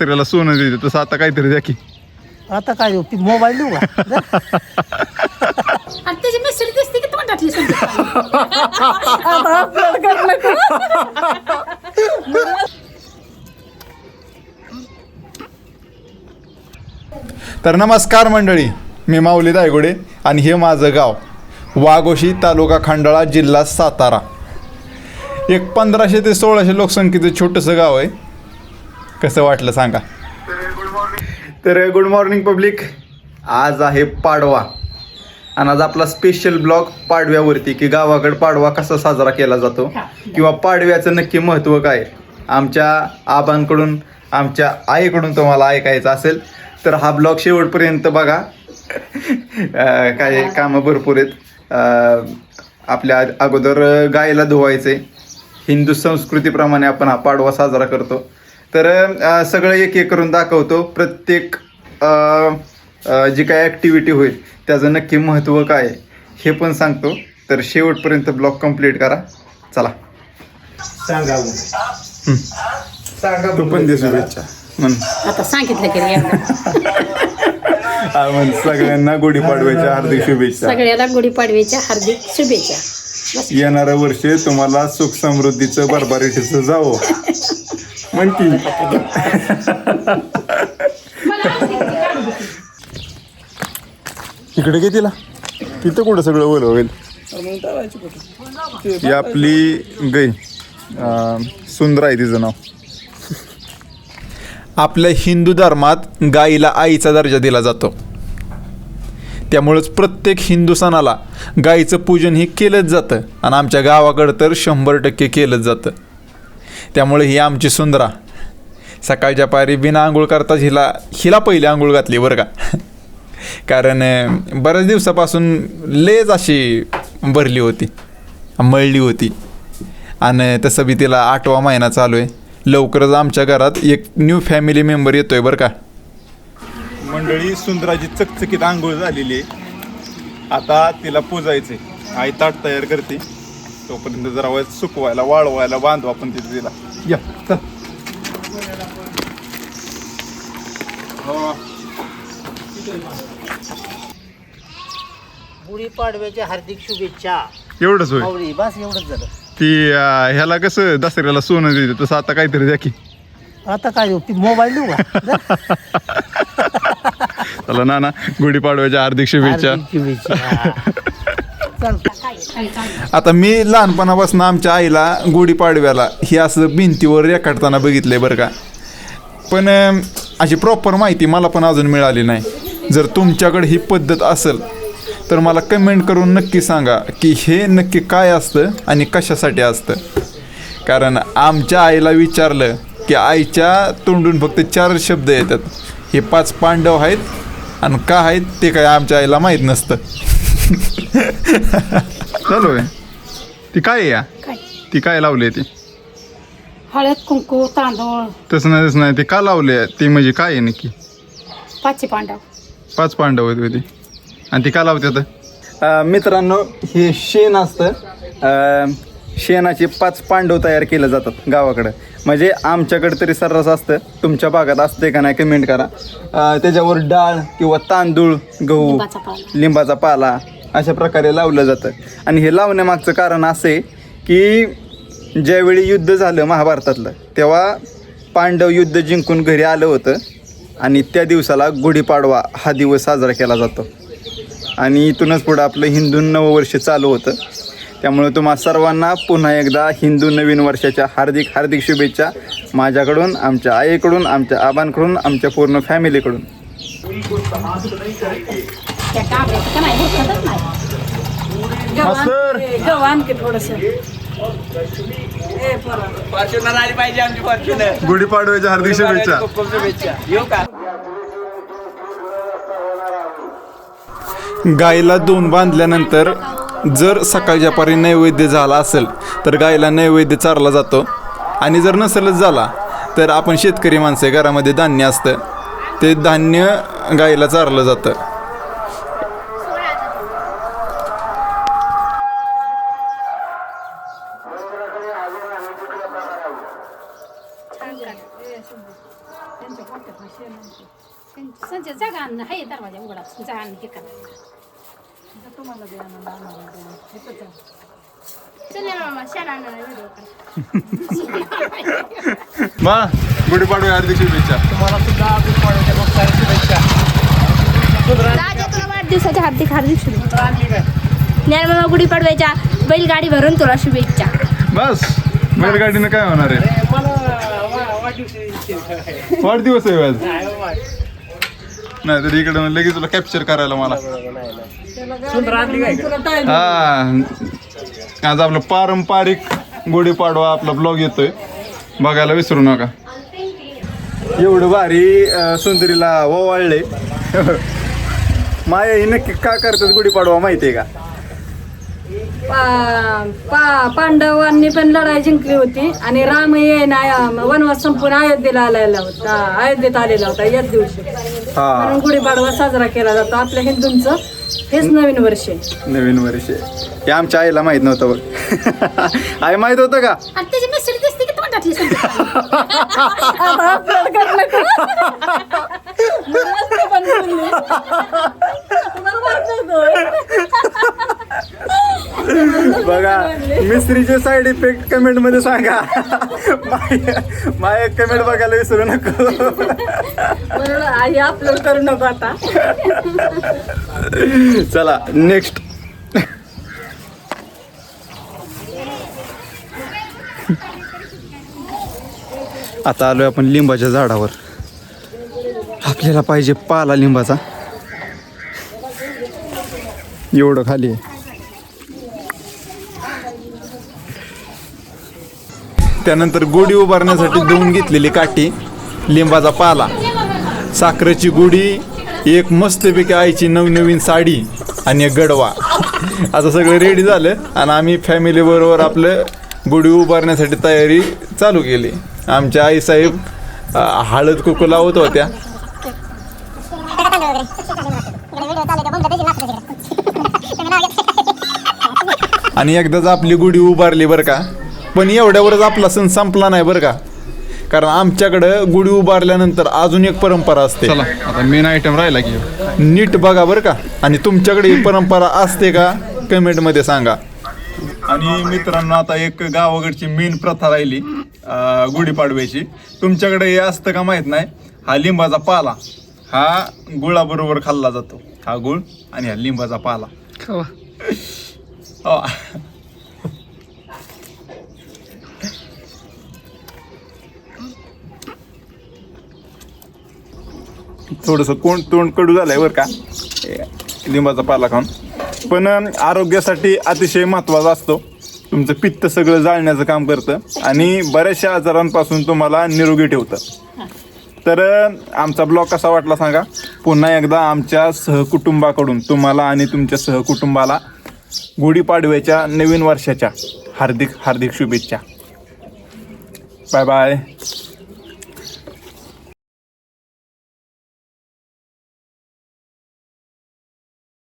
दसऱ्याला सोनं देते तसं आता काहीतरी द्या की. आता काय देऊ ती मोबाईल देऊ का? जा. आणि त्याची मिसळी दिसते की तोंडातली संगीत. आता आपल्याला करायला का? तर नमस्कार मंडळी मी माऊली दायगुडे आणि हे माझं गाव वाघोशी तालुका खंडाळा जिल्हा सातारा. एक पंधराशे ते सोळाशे लोकसंख्येचं छोटंसं गाव आहे. कसं वाटलं सांगा. तर गुड मॉर्निंग पब्लिक आज आहे पाडवा. आणि आज आपला स्पेशल ब्लॉग पाडव्यावरती की गावाकडे पाडवा कसा साजरा केला जातो किंवा पाडव्याचं नक्की महत्त्व काय? आमच्या आबांकडून आमच्या आईकडून तुम्हाला ऐकायचं असेल तर हा ब्लॉग शेवटपर्यंत बघा. काय कामं भरपूर आहेत. आपल्या अगोदर गायला धुवायचे हिंदू संस्कृतीप्रमाणे आपण हा पाडवा साजरा करतो. तर सगळं एक एक करून दाखवतो. प्रत्येक जी काय ॲक्टिव्हिटी होईल त्याचं नक्की महत्त्व काय हे पण सांगतो. तर शेवटपर्यंत ब्लॉग कंप्लीट करा. चला. हं. तू पण दे शुभेच्छा. म्हण. आता सांगितलं की रे एकदा. म्हण. सगळ्यांना गुढीपाडव्याच्या हार्दिक शुभेच्छा. सगळ्याला गुढीपाडव्याच्या हार्दिक शुभेच्छा. येणारं वर्ष तुम्हाला सुख समृद्धीचं भरभराटीचं जावं. म्हण की इकडे घे तिला. तिथं कुठं सगळं ओलं होईल ही आपली गाय अं, सुंदर आहे तिचं नाव. आपल्या हिंदू धर्मात गाईला आईचा दर्जा दिला जातो. त्यामुळंच प्रत्येक हिंदू सणाला गाईचं पूजन हे केलंच जातं. आणि आमच्या गावाकडं तर शंभर टक्के केलंच जातं. त्यामुळे ही आमची सुंदरा. सकाळच्या पारी बिना आंघोळ करताच हिला हिला पहिली आंघोळ घातली बरं का. कारण बऱ्याच दिवसापासून लेज अशी भरली होती मळली होती. आणि तसं बी तिला आठवा महिना चालू आहे. लवकरच आमच्या घरात एक न्यू फॅमिली मेंबर येतो आहे बरं का. मंडळी सुंदराची चकचकीत आंघोळ झालेली आहे. आता तिला पूजायचे आई ताट तयार करते. तोपर्यंत जरा वेळ सुकवायला वाळवायला बांधू आपण तिथे तिला. या चल. गुढीपाडव्याच्या हार्दिक शुभेच्छा. एवढंच होय? माऊली बस एवढंच झालं. ती अं, ह्याला कसं दसऱ्याला सोनं देते तसं आता काहीतरी द्या की. आता काय देऊ? ती मोबाईल देऊ का. चला ना ना गुढीपाडव्याच्या हार्दिक शुभेच्छा. हार्दिक शुभेच्छा. हा. चल. आता मी लहानपणापासून आमच्या आईला गुढीपाडव्याला हे असं भिंतीवर रेखाटताना बघितलंय बरं का. पण अशी प्रॉपर माहिती मला पण अजून मिळाली नाही. जर तुमच्याकडे ही पद्धत असेल तर मला कमेंट करून नक्की सांगा की हे नक्की काय असतं आणि कशासाठी असतं. कारण आमच्या आईला विचारलं की आईच्या तोंडून फक्त चार शब्द येतात. हे पाच पांडव आहेत आणि का आहेत ते काय आमच्या आईला माहीत नसतं. चालू आहे. ती काय आहे या? काय? ती काय लावली ती? हळद कुंकू तांदूळ. तसं नाही तसं नाही. ती का लावली आहे? ती म्हणजे काय आहे नक्की? पाचशे पांडव. पाच पांडव आहेत होती आणि ती का लावतात मित्रांनो हे शेण असतं. शेणाचे पाच पांडव तयार केले जातात गावाकडं. म्हणजे आमच्याकडे तरी सर्रास असतं. तुमच्या भागात असते का नाही कमेंट करा. अं, त्याच्यावर डाळ किंवा तांदूळ गहू लिंबाचा पाला. अशा प्रकारे लावलं जातं. आणि हे लावण्यामागचं कारण असं आहे की ज्यावेळी युद्ध झालं महाभारतातलं तेव्हा पांडव युद्ध जिंकून घरी आलं होतं आणि त्या दिवसाला गुढीपाडवा हा दिवस साजरा केला जातो. आणि इथूनच पुढं आपलं हिंदू नववर्ष चालू होतं. त्यामुळे तुम्हा सर्वांना पुन्हा एकदा हिंदू नवीन वर्षाच्या हार्दिक हार्दिक शुभेच्छा माझ्याकडून आमच्या आईकडून आमच्या आबांकडून आमच्या पूर्ण फॅमिलीकडून त्या कांबऱ्याचं का नाही? हुडकतच नाही. मास्तर! गव्हाण की थोडस. फॉर्च्युनर आली पाहिजे आमची फॉर्च्युनर गुढीपाडव्याच्या हार्दिक शुभेच्छा. खूप खूप शुभेच्छा. येऊ का? गायला दोन बांधल्यानंतर जर सकाळच्या पारी नैवेद्य झाला असेल तर गायला नैवेद्य चारला जातो. आणि जर नसेलच झाला तर आपण शेतकरी माणसं घरामध्ये धान्य असतं. ते धान्य गायला चारलं जातं. आहे दरवाजा उघडा जा आण हे करा. चल. मामा शाळा व्हिडिओ मा गुढीपाडवा हार्दिक शुभेच्छा. तुम्हाला सुद्धा गुढीपाडव्याच्या खूप साऱ्या शुभेच्छा राजा तुला वाढदिवसाच्या हार्दिक हार्दिक शुभेच्छा. ज्ञानमामा गुढीपाडव्याच्या बैलगाडी भरून तुला शुभेच्छा. बस बैलगाडीनं काय होणार आहे? वाढदिवस आहे आज. नाही तर इकडे लगेच तुला कॅप्चर करायला मला. हा. आज आपलं पारंपरिक गुढीपाडवा आपला ब्लॉग येतोय. बघायला विसरू नका. एवढं भारी सुंदरीला ओवाळले. माया ही नक्की का करतात गुढीपाडवा माहितीये का? पा पा पांडवांनी पण लढाई जिंकली होती आणि राम येईना वनवास संपून अयोध्येला आलेला होता. अयोध्येत आलेला होता याच दिवशी. हा. गुढीपाडवा साजरा केला जातो आपल्या हिंदूंचं. हेच नवीन वर्ष आहे. नवीन वर्ष हे आमच्या आईला माहीत नव्हतं बघ. आई माहीत होतं का? आणि त्याची मिसळी दिसते की तोंडातली संध्याकाळी बघा मिस्त्रीचे साईड इफेक्ट कमेंटमध्ये सांगा. माझ्या कमेंट बघायला विसरू नको. आई अपलोड करू नको आता. चला नेक्स्ट आता आलोय आपण लिंबाच्या झाडावर. आपल्याला पाहिजे पाला लिंबाचा. एवढं खाली आहे. त्यानंतर गुढी उभारण्यासाठी धुवून घेतलेली काठी लिंबाचा पाला साखरेची गुढी एक मस्तपैकी आईची नवनवीन साडी आणि एक गडवा. आता सगळं रेडी झालं आणि आम्ही फॅमिली बरोबर आपलं गुढी उभारण्यासाठी तयारी चालू केली. आमच्या आईसाहेब हळद कुकू लावत होत्या. आणि एकदाच आपली गुढी उभारली बरं का. पण एवढ्यावरच आपला सण संपला नाही बरं का. कारण आमच्याकडं गुढी उभारल्यानंतर अजून एक परंपरा असते. चला आता मेन आयटम राहिला की. नीट बघा बरं का. आणि तुमच्याकडे ही परंपरा असते का? कमेंटमध्ये सांगा. आणि मित्रांनो आता एक गावाकडची मेन प्रथा राहिली अं, गुढीपाडव्याची. तुमच्याकडे हे असतं का माहीत नाही? हा लिंबाचा पाला. हा गुळाबरोबर खाल्ला जातो. हा गुळ आणि हा लिंबाचा पाला. हो. थोडंसं कोण तोंड कडू झालंय बरं का? लिंबाचा पाला खाऊन. पण आरोग्यासाठी अतिशय महत्त्वाचा असतो. तुमचं पित्त सगळं जाळण्याचं काम करतं आणि बऱ्याचशा आजारांपासून तुम्हाला निरोगी ठेवतं. तर आमचा ब्लॉग कसा वाटला सांगा? पुन्हा एकदा आमच्या सहकुटुंबाकडून तुम्हाला आणि तुमच्या सहकुटुंबाला गुढीपाडव्याच्या नवीन वर्षाच्या हार्दिक हार्दिक शुभेच्छा. Bye bye.